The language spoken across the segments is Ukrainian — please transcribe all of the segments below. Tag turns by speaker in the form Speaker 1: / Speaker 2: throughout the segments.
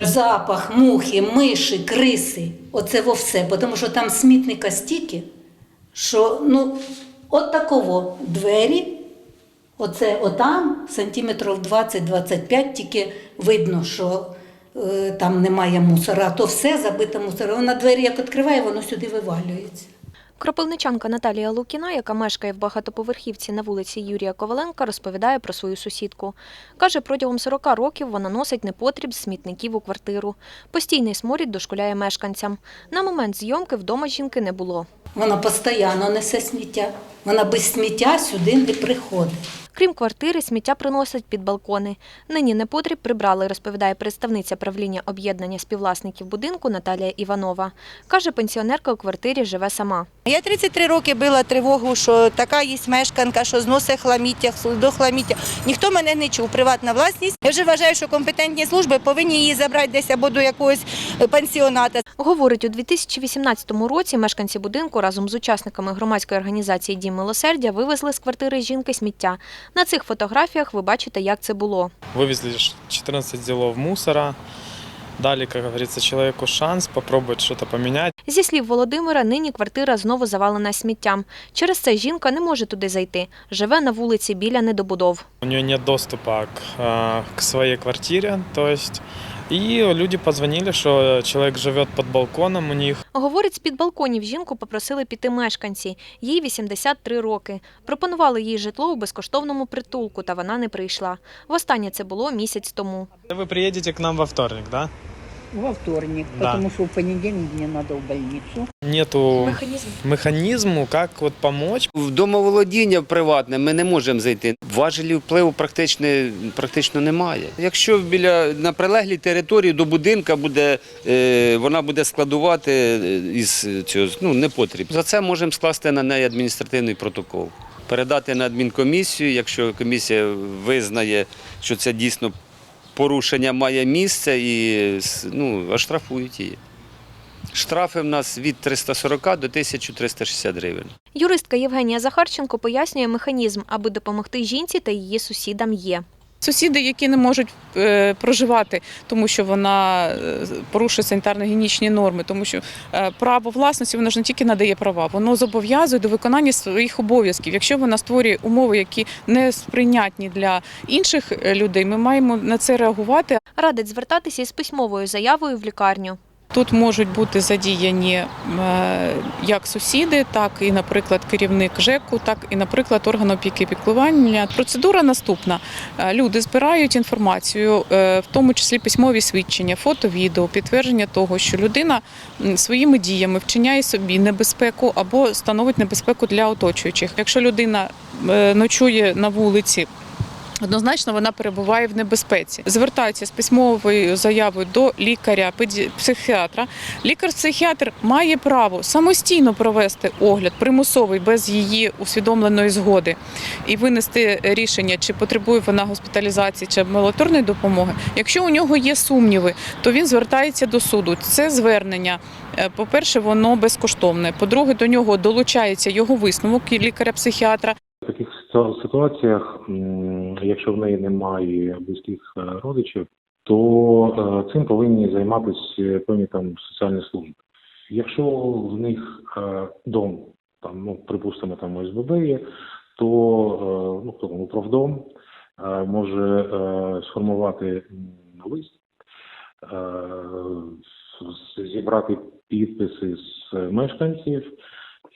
Speaker 1: Запах, мухи, миші, криси. Оце во все. Тому що там смітника стільки, що ну, от такого двері. Оце отам сантиметрів 20-25, тільки видно, що е, там немає мусора, а то все забите мусором. Вона двері як відкриває, воно сюди вивалюється.
Speaker 2: Кропивничанка Наталія Лукіна, яка мешкає в багатоповерхівці на вулиці Юрія Коваленка, розповідає про свою сусідку. Каже, протягом 40 років вона носить непотріб з смітників у квартиру. Постійний сморід дошкуляє мешканцям. На момент зйомки вдома жінки не було.
Speaker 1: Вона постійно несе сміття. Вона без сміття сюди не приходить.
Speaker 2: Крім квартири, сміття приносять під балкони. Нині непотріб прибрали, розповідає представниця правління об'єднання співвласників будинку Наталія Іванова. Каже, пенсіонерка у квартирі живе сама.
Speaker 3: Я 33 роки била тривогу, що така є мешканка, що зносить хламіття, до хламіття. Ніхто мене не чув. Приватна власність. Я вже вважаю, що компетентні служби повинні її забрати десь або до якогось пансіоната.
Speaker 2: Говорить, у 2018 році мешканці будинку разом з учасниками громадської організації Дім милосердя вивезли з квартири жінки сміття. На цих фотографіях ви бачите, як це було.
Speaker 4: Вивезли ш- 14 ділов мусора, Далі, як говориться, чоловіку шанс попробовать что-то поменять.
Speaker 2: Зі слів Володимира, нині квартира знову завалена сміттям. Через це жінка не може туди зайти. Живе на вулиці біля недобудов.
Speaker 4: У нього немає доступу к, э, к своїй квартирі, то есть и люди позвонили, что человек живет под балконом у них.
Speaker 2: Говорить, з-під балконів жінку попросили піти мешканці. Їй 83 роки. Пропонували їй житло у безкоштовному притулку, та вона не прийшла. Востаннє це було місяць тому.
Speaker 4: Ви приїдете к нам во вторник, да?
Speaker 5: Во вторник,
Speaker 4: Да.
Speaker 5: потому что в понедельник мне надо в больницу.
Speaker 4: Нету
Speaker 2: Механізм.
Speaker 4: механизму, как вот помочь.
Speaker 6: В домоволодіння приватне ми не можемо зайти. Важелів впливу практично, практично немає. Якщо біля на прилеглій території до будинка буде, е, вона буде складувати е, із цього ну, непотріб. За це можемо скласти на неї адміністративний протокол. Передати на адмінкомісію, якщо комісія визнає, що це дійсно порушення має місце, і ну, оштрафують її. Штрафи в нас від 340 до 1360 гривень.
Speaker 2: Юристка Євгенія Захарченко пояснює механізм, аби допомогти жінці та її сусідам є.
Speaker 7: Сусіди, які не можуть е, проживати, тому що вона е, порушує санітарно-гігієнічні норми, тому що е, право власності воно ж не тільки надає права, воно зобов'язує до виконання своїх обов'язків. Якщо вона створює умови, які не сприйнятні для інших людей, ми маємо на це реагувати.
Speaker 2: Радить звертатися із письмовою заявою в лікарню.
Speaker 7: Тут можуть бути задіяні е, як сусіди, так і, наприклад, керівник ЖЕКу, так і, наприклад, орган опіки і піклування. Процедура наступна: Е, люди збирають інформацію, е, в тому числі письмові свідчення, фото, відео, підтвердження того, що людина своїми діями вчиняє собі небезпеку або становить небезпеку для оточуючих. Якщо людина ночує на вулиці. Однозначно вона перебуває в небезпеці. Звертаються з письмовою заявою до лікаря, психіатра. Лікар-психіатр має право самостійно провести огляд примусовий без її усвідомленої згоди і винести рішення, чи потребує вона госпіталізації чи амбулаторної допомоги. Якщо у нього є сумніви, то він звертається до суду. Це звернення. е, По-перше, воно безкоштовне. По-друге, до нього долучається його висновок лікаря-психіатра.
Speaker 8: Таких ситуаціях, якщо в неї немає близьких е, родичів, то е, цим повинні займатися певні там соціальні служби. Якщо в них е, дом, там, ну, припустимо, там ОСББ є, то ну, хто там, управдом може сформувати лист, зібрати підписи з мешканців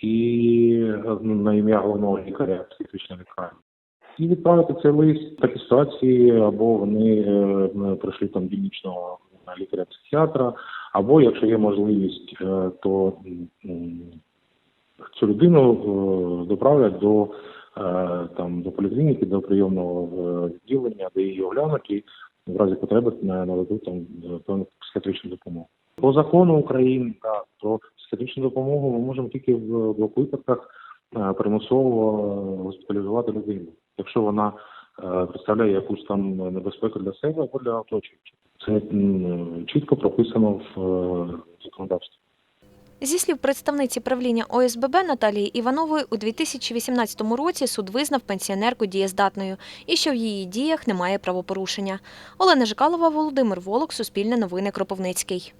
Speaker 8: і на ім'я головного лікаря психічної лікарні. І відправити цей лист ситуації, або вони е, прийшли там дільничного лікаря-психіатра, або якщо є можливість, е, то цю людину е, доправлять до е, там до поліклініки, до прийомного е, відділення, де її оглянуть і в разі потреби на- нададуть там е, психіатричну допомогу. По закону України так, про психіатричну допомогу ми можемо тільки в двох випадках е, примусово госпіталізувати людину, якщо вона е, представляє якусь там небезпеку для себе або для оточуючих. Це чітко прописано в е, законодавстві.
Speaker 2: Зі слів представниці правління ОСББ Наталії Іванової, у 2018 році суд визнав пенсіонерку дієздатною і що в її діях немає правопорушення. Олена Жикалова, Володимир Волок, Суспільне новини Кропивницький.